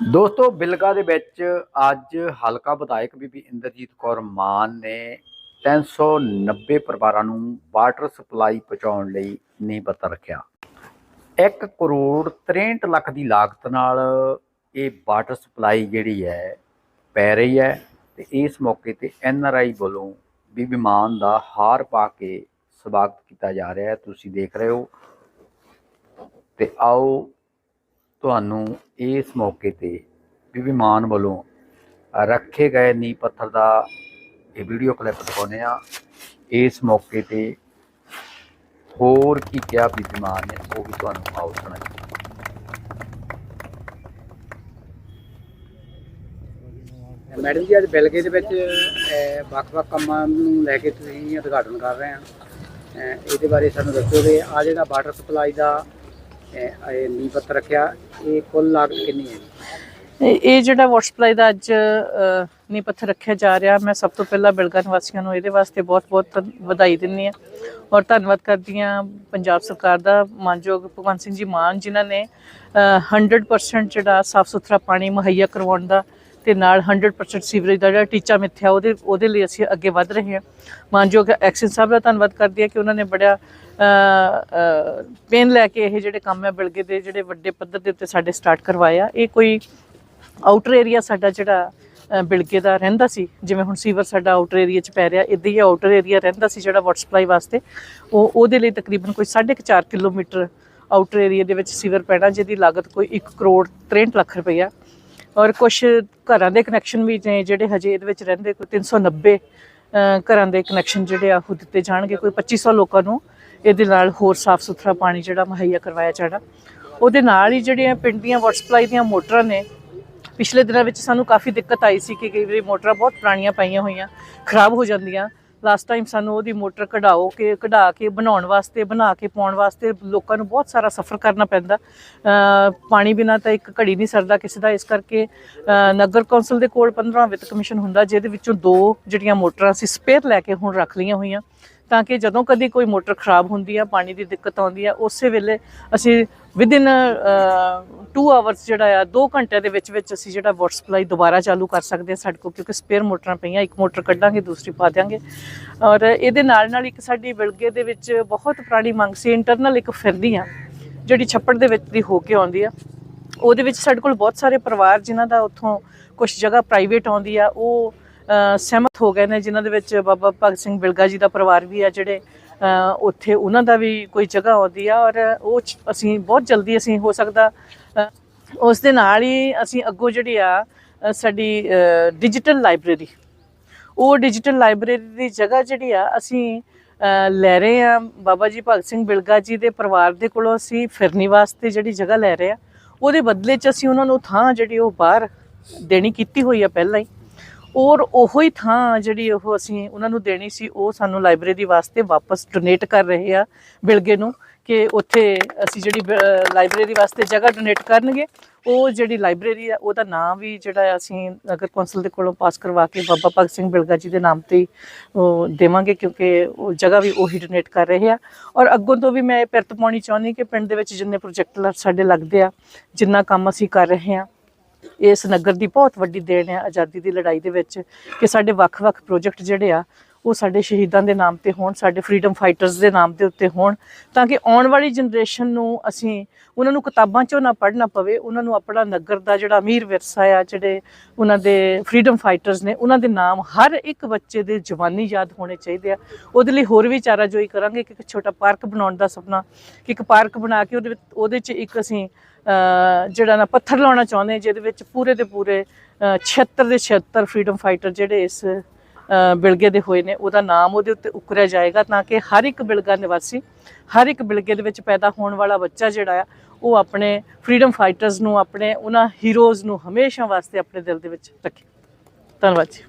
ਦੋਸਤੋ, ਬਿਲਗਾ ਦੇ ਵਿੱਚ ਅੱਜ ਹਲਕਾ ਵਿਧਾਇਕ ਬੀਬੀ ਇੰਦਰਜੀਤ ਕੌਰ ਮਾਨ ਨੇ 390 ਪਰਿਵਾਰਾਂ ਨੂੰ ਵਾਟਰ ਸਪਲਾਈ ਪਹੁੰਚਾਉਣ ਲਈ ਨੀਂਹ ਪੱਥਰ ਰੱਖਿਆ। 1 ਕਰੋੜ 63 ਲੱਖ ਦੀ ਲਾਗਤ ਨਾਲ ਇਹ ਵਾਟਰ ਸਪਲਾਈ ਜਿਹੜੀ ਹੈ, ਪੈ ਰਹੀ ਹੈ ਤੇ ਇਸ ਮੌਕੇ ਤੇ ਐਨ ਆਰ ਆਈ ਵੱਲੋਂ ਬੀਬੀ ਮਾਨ ਦਾ ਹਾਰ ਪਾ ਕੇ ਸਵਾਗਤ ਕੀਤਾ ਜਾ ਰਿਹਾ ਹੈ। ਤੁਸੀਂ ਦੇਖ ਰਹੇ ਹੋ ਤੇ ਆਓ ਤੁਹਾਨੂੰ ਇਸ ਮੌਕੇ ਤੇ ਬੀਬੀ ਮਾਨ ਵੱਲੋਂ ਰੱਖੇ ਗਏ ਨੀ ਪੱਥਰ ਦਾ ਇਹ ਵੀਡੀਓ ਕਲਿੱਪ ਦਿਖਾਉਂਦੇ ਆ ਇਸ ਮੌਕੇ ਤੇ ਹੋਰ ਕੀ ਕਿਹਾ ਬੀਬੀ ਮਾਨ ਨੇ, ਉਹ ਵੀ ਤੁਹਾਨੂੰ ਆਓ ਸੁਣਾਈਏ। ਮੈਡਮ ਜੀ, ਅੱਜ ਬਿਲਗੇ ਦੇ ਵਿੱਚ ਵੱਖ-ਵੱਖ ਕੰਮਾਂ ਨੂੰ ਲੈ ਕੇ ਤੁਸੀਂ ਉਦਘਾਟਨ ਕਰ ਰਹੇ ਆ ਇਹਦੇ ਬਾਰੇ ਸਾਨੂੰ ਦੱਸੋ ਕਿ ਆ ਜਿਹੜਾ ਵਾਟਰ ਸਪਲਾਈ ਦਾ ਇਹ ਨੀਂਹ ਪੱਥਰ ਰੱਖਿਆ ਇਹ ਕੁੱਲ ਲਾਗਤ ਕਿੰਨੀ ਹੈ? ਇਹ ਜਿਹੜਾ ਵਾਟਰ ਸਪਲਾਈ ਦਾ ਅੱਜ ਅ, ਨੀਂਹ ਪੱਥਰ ਰੱਖਿਆ ਜਾ ਰਿਹਾ ਮੈਂ ਸਭ ਤੋਂ ਪਹਿਲਾਂ ਬਿਲਗਾ ਨਿਵਾਸੀਆਂ ਨੂੰ ਇਹਦੇ ਵਾਸਤੇ ਬਹੁਤ-ਬਹੁਤ ਧੰਨ- ਵਧਾਈ ਦਿੰਦੀ ਹਾਂ ਔਰ ਧੰਨਵਾਦ ਕਰਦੀ ਹਾਂ ਪੰਜਾਬ ਸਰਕਾਰ ਦਾ ਮਾਨਯੋਗ ਭਗਵੰਤ ਸਿੰਘ ਜੀ ਮਾਨ ਜਿਨ੍ਹਾਂ ਨੇ ਅ, 100% ਜਿਹੜਾ ਸਾਫ਼ ਸੁਥਰਾ ਪਾਣੀ ਮੁਹੱਈਆ ਕਰਵਾਉਣ ਦਾ ਤੇ ਨਾਲ 100% ਸੀਵਰੇਜ ਦਾ ਜਿਹੜਾ ਟੀਚਾ ਮਿੱਥਿਆ ਉਹਦੇ ਉਹਦੇ ਲਈ ਅਸੀਂ ਅੱਗੇ ਵੱਧ ਰਹੇ ਹਾਂ। ਮਾਨਯੋਗ ਐਕਸ਼ਨ ਸਾਹਿਬ ਦਾ ਧੰਨਵਾਦ ਕਰਦੀ ਹਾਂ ਕਿ ਉਹਨਾਂ ਨੇ ਬੜਾ ਪੇਨ ਲੈ ਕੇ ਇਹ ਜਿਹੜੇ ਕੰਮ ਹੈ ਬਿਲਗੇ ਦੇ ਜਿਹੜੇ ਵੱਡੇ ਪੱਧਰ ਦੇ ਉੱਤੇ ਸਾਡੇ ਸਟਾਰਟ ਕਰਵਾਇਆ ਇਹ ਕੋਈ ਆਊਟਰ ਏਰੀਆ ਸਾਡਾ ਜਿਹੜਾ ਅ, ਬਿਲਗੇ ਦਾ ਰਹਿੰਦਾ ਸੀ ਜਿਵੇਂ ਹੁਣ ਸੀਵਰ ਸਾਡਾ ਆਊਟਰ ਏਰੀਆ 'ਚ ਪੈ ਰਿਹਾ ਇਦਾਂ ਹੀ ਆਊਟਰ ਏਰੀਆ ਰਹਿੰਦਾ ਸੀ ਜਿਹੜਾ ਵਾਟਰ ਸਪਲਾਈ ਵਾਸਤੇ। ਉਹ ਉਹਦੇ ਲਈ ਤਕਰੀਬਨ ਕੋਈ 4.5 ਕਿਲੋਮੀਟਰ ਆਊਟਰ ਏਰੀਆ ਦੇ ਵਿੱਚ ਸੀਵਰ ਪੈਣਾ ਜਿਹਦੀ ਲਾਗਤ ਕੋਈ 1 ਕਰੋੜ 63 ਲੱਖ ਰੁਪਈਆ। ਔਰ ਕੁਝ ਘਰਾਂ ਦੇ ਕਨੈਕਸ਼ਨ ਵੀ ਨੇ ਜਿਹੜੇ ਹਜੇ ਇਹਦੇ ਵਿੱਚ ਰਹਿੰਦੇ ਕੋਈ 390 ਅ, ਘਰਾਂ ਦੇ ਕਨੈਕਸ਼ਨ ਜਿਹੜੇ ਆ ਉਹ ਦਿੱਤੇ ਜਾਣਗੇ। ਕੋਈ 2500 ਲੋਕਾਂ ਨੂੰ ਇਹਦੇ ਨਾਲ ਹੋਰ ਸਾਫ਼ ਸੁਥਰਾ ਪਾਣੀ ਜਿਹੜਾ ਮੁਹੱਈਆ ਕਰਵਾਇਆ ਜਾਣਾ। ਉਹਦੇ ਨਾਲ ਹੀ ਜਿਹੜੀਆਂ ਪਿੰਡ ਦੀਆਂ ਵਾਟਰ ਸਪਲਾਈ ਦੀਆਂ ਮੋਟਰਾਂ ਨੇ ਪਿਛਲੇ ਦਿਨਾਂ ਵਿੱਚ ਸਾਨੂੰ ਕਾਫੀ ਦਿੱਕਤ ਆਈ ਸੀ ਕਿ ਕਈ ਵਾਰੀ ਮੋਟਰਾਂ ਬਹੁਤ ਪੁਰਾਣੀਆਂ ਪਾਈਆਂ ਹੋਈਆਂ ਖਰਾਬ ਹੋ ਜਾਂਦੀਆਂ। ਲਾਸਟ ਟਾਈਮ ਸਾਨੂੰ ਉਹਦੀ ਮੋਟਰ ਕਢਾਓ ਕਿ ਕਢਾ ਕੇ ਬਣਾਉਣ ਵਾਸਤੇ, ਬਣਾ ਕੇ ਪਾਉਣ ਵਾਸਤੇ ਲੋਕਾਂ ਨੂੰ ਬਹੁਤ ਸਾਰਾ ਸਫ਼ਰ ਕਰਨਾ ਪੈਂਦਾ। ਪਾਣੀ ਬਿਨਾ ਤਾਂ ਇੱਕ ਘੜੀ ਨਹੀਂ ਸਰਦਾ ਕਿਸੇ ਦਾ। ਇਸ ਕਰਕੇ ਨਗਰ ਕੌਂਸਲ ਦੇ ਕੋਲ 15 ਵਿੱਤ ਕਮਿਸ਼ਨ ਹੁੰਦਾ, ਜਿਹਦੇ ਵਿੱਚੋਂ ਦੋ ਜਿਹੜੀਆਂ ਮੋਟਰਾਂ ਅਸੀਂ ਸਪੇਅਰ ਲੈ ਕੇ ਹੁਣ ਰੱਖ ਲਈਆਂ ਹੋਈਆਂ, ਤਾਂ ਕਿ ਜਦੋਂ ਕਦੀ ਕੋਈ ਮੋਟਰ ਖਰਾਬ ਹੁੰਦੀ ਆ, ਪਾਣੀ ਦੀ ਦਿੱਕਤ ਆਉਂਦੀ ਆ, ਉਸੇ ਵੇਲੇ ਅਸੀਂ ਵਿਦਿਨ 2 ਆਵਰਸ ਜਿਹੜਾ ਆ 2 ਘੰਟਿਆਂ ਦੇ ਵਿੱਚ ਵਿੱਚ ਅਸੀਂ ਜਿਹੜਾ ਵਾਟਰ ਸਪਲਾਈ ਦੁਬਾਰਾ ਚਾਲੂ ਕਰ ਸਕਦੇ ਹਾਂ ਸਾਡੇ ਕੋਲ, ਕਿਉਂਕਿ ਸਪੇਅਰ ਮੋਟਰਾਂ ਪਈਆਂ, ਇੱਕ ਮੋਟਰ ਕੱਢਾਂਗੇ, ਦੂਸਰੀ ਪਾ ਦਿਆਂਗੇ। ਔਰ ਇਹਦੇ ਨਾਲ ਨਾਲ ਇੱਕ ਸਾਡੀ ਬਿਲਗੇ ਦੇ ਵਿੱਚ ਬਹੁਤ ਪੁਰਾਣੀ ਮੰਗ ਸੀ ਇੰਟਰਨਲ ਇੱਕ ਫਿਰਦੀ ਆ, ਜਿਹੜੀ ਛੱਪੜ ਦੇ ਵਿੱਚ ਦੀ ਹੋ ਕੇ ਆਉਂਦੀ ਆ। ਉਹਦੇ ਵਿੱਚ ਸਾਡੇ ਕੋਲ ਬਹੁਤ ਸਾਰੇ ਪਰਿਵਾਰ ਜਿਨ੍ਹਾਂ ਦਾ ਉੱਥੋਂ ਕੁਝ ਜਗ੍ਹਾ ਪ੍ਰਾਈਵੇਟ ਆਉਂਦੀ ਆ, ਉਹ ਸਹਿਮਤ ਹੋ ਗਏ ਨੇ, ਜਿਨ੍ਹਾਂ ਦੇ ਵਿੱਚ ਬਾਬਾ ਭਗਤ ਸਿੰਘ ਬਿਲਗਾ ਜੀ ਦਾ ਪਰਿਵਾਰ ਵੀ ਆ, ਜਿਹੜੇ ਉੱਥੇ ਉਹਨਾਂ ਦਾ ਵੀ ਕੋਈ ਜਗ੍ਹਾ ਆਉਂਦੀ ਆ ਔਰ ਉਹ 'ਚ ਅਸੀਂ ਬਹੁਤ ਜਲਦੀ ਅਸੀਂ ਹੋ ਸਕਦਾ। ਉਸ ਦੇ ਨਾਲ ਹੀ ਅਸੀਂ ਅੱਗੋਂ ਜਿਹੜੀ ਆ ਸਾਡੀ ਡਿਜੀਟਲ ਲਾਇਬ੍ਰੇਰੀ ਉਹ ਡਿਜੀਟਲ ਲਾਇਬ੍ਰੇਰੀ ਦੀ ਜਗ੍ਹਾ ਜਿਹੜੀ ਆ ਅਸੀਂ ਲੈ ਰਹੇ ਆ। ਬਾਬਾ ਜੀ ਭਗਤ ਸਿੰਘ ਬਿਲਗਾ ਜੀ ਦੇ ਪਰਿਵਾਰ ਦੇ ਕੋਲੋਂ ਅਸੀਂ ਫਿਰਨੀ ਵਾਸਤੇ ਜਿਹੜੀ ਜਗ੍ਹਾ ਲੈ ਰਹੇ ਆ, ਉਹਦੇ ਬਦਲੇ 'ਚ ਅਸੀਂ ਉਹਨਾਂ ਨੂੰ ਥਾਂ ਜਿਹੜੀ ਉਹ ਬਾਹਰ ਦੇਣੀ ਕੀਤੀ ਹੋਈ ਆ ਪਹਿਲਾਂ ਹੀ। ਔਰ ਉਹੋ ਹੀ ਥਾਂ ਜਿਹੜੀ ਉਹ ਅਸੀਂ ਉਹਨਾਂ ਨੂੰ ਦੇਣੀ ਸੀ, ਉਹ ਸਾਨੂੰ ਲਾਇਬ੍ਰੇਰੀ ਵਾਸਤੇ ਵਾਪਸ ਡੋਨੇਟ ਕਰ ਰਹੇ ਆ ਬਿਲਗੇ ਨੂੰ ਕਿ ਉੱਥੇ ਅਸੀਂ ਜਿਹੜੀ ਲਾਇਬ੍ਰੇਰੀ ਵਾਸਤੇ ਜਗ੍ਹਾ ਡੋਨੇਟ ਕਰਨਗੇ। ਉਹ ਜਿਹੜੀ ਲਾਇਬ੍ਰੇਰੀ ਆ, ਉਹਦਾ ਨਾਮ ਵੀ ਜਿਹੜਾ ਅਸੀਂ ਨਗਰ ਕੌਂਸਲ ਦੇ ਕੋਲੋਂ ਪਾਸ ਕਰਵਾ ਕੇ ਬਾਬਾ ਭਗਤ ਸਿੰਘ ਬਿਲਗਾ ਜੀ ਦੇ ਨਾਮ ਤੇ ਉਹ ਦੇਵਾਂਗੇ ਕਿਉਂਕਿ ਉਹ ਜਗ੍ਹਾ ਵੀ ਉਹੀ ਡੋਨੇਟ ਕਰ ਰਹੇ ਆ। ਔਰ ਅੱਗੋਂ ਤੋਂ ਵੀ ਮੈਂ ਇਹ ਪਿਰਤ ਪਾਉਣੀ ਚਾਹੁੰਦੀ ਕਿ ਪਿੰਡ ਦੇ ਵਿੱਚ ਜਿੰਨੇ ਪ੍ਰੋਜੈਕਟ ਸਾਡੇ ਲੱਗਦੇ ਆ, ਜਿੰਨਾ ਕੰਮ ਅਸੀਂ ਕਰ ਰਹੇ ਆ ਇਸ ਨਗਰ ਦੀ ਬਹੁਤ ਵੱਡੀ ਦੇਣ ਹੈ ਆਜ਼ਾਦੀ ਦੀ ਲੜਾਈ ਦੇ ਵਿੱਚ ਕਿ ਸਾਡੇ ਵੱਖ-ਵੱਖ ਪ੍ਰੋਜੈਕਟ ਜਿਹੜੇ ਆ ਉਹ ਸਾਡੇ ਸ਼ਹੀਦਾਂ ਦੇ ਨਾਮ ਤੇ ਹੋਣ, ਸਾਡੇ ਫਰੀडम ਫਾਈਟਰਸ ਦੇ ਨਾਮ ਦੇ ਉੱਤੇ ਹੋਣ, ਤਾਂ ਕਿ ਆਉਣ ਵਾਲੀ ਜਨਰੇਸ਼ਨ ਨੂੰ ਅਸੀਂ ਉਹਨਾਂ ਨੂੰ ਕਿਤਾਬਾਂ ਚੋਂ ਨਾ ਪੜ੍ਹਨਾ ਪਵੇ, ਉਹਨਾਂ ਨੂੰ ਆਪਣਾ ਨਗਰ ਦਾ ਜਿਹੜਾ ਅਮੀਰ ਵਿਰਸਾ ਆ, ਜਿਹੜੇ ਉਹਨਾਂ ਦੇ ਫਰੀडम ਫਾਈਟਰਸ ਨੇ, ਉਹਨਾਂ ਦੇ ਨਾਮ ਹਰ ਇੱਕ ਬੱਚੇ ਦੇ ਜਵਾਨੀ ਯਾਦ ਹੋਣੇ ਚਾਹੀਦੇ ਆ। ਉਹਦੇ ਲਈ ਹੋਰ ਵੀ ਚਾਰਾ ਜੋਈ ਕਰਾਂਗੇ ਕਿ ਇੱਕ ਛੋਟਾ ਪਾਰਕ ਬਣਾਉਣ ਦਾ ਸੁਪਨਾ, ਕਿ ਇੱਕ ਪਾਰਕ ਬਣਾ ਕੇ ਉਹਦੇ ਵਿੱਚ, ਉਹਦੇ 'ਚ ਇੱਕ ਅਸੀਂ ਜਿਹੜਾ ਨਾ ਪੱਥਰ ਲਾਉਣਾ ਚਾਹੁੰਦੇ ਜਿਹਦੇ ਵਿੱਚ ਪੂਰੇ ਦੇ ਪੂਰੇ 76 ਦੇ 76 ਫਰੀडम ਫਾਈਟਰ ਜਿਹੜੇ ਇਸ ਬਿਲਗੇ ਦੇ ਹੋਏ ਨੇ, ਉਹਦਾ ਨਾਮ ਉਹਦੇ ਉੱਤੇ ਉਕਰਿਆ ਜਾਏਗਾ ਤਾਂ ਕਿ ਹਰ ਇੱਕ ਬਿਲਗਾ ਨਿਵਾਸੀ, ਹਰ ਇੱਕ ਬਿਲਗੇ ਦੇ ਵਿੱਚ ਪੈਦਾ ਹੋਣ ਵਾਲਾ ਬੱਚਾ ਜਿਹੜਾ ਆ, ਉਹ ਆਪਣੇ ਫਰੀडम ਫਾਈਟਰਸ ਨੂੰ, ਆਪਣੇ ਉਹਨਾਂ ਹੀਰੋਜ਼ ਨੂੰ ਹਮੇਸ਼ਾ ਵਾਸਤੇ ਆਪਣੇ ਦਿਲ ਦੇ ਵਿੱਚ ਰੱਖੇ। ਧੰਨਵਾਦ ਜੀ।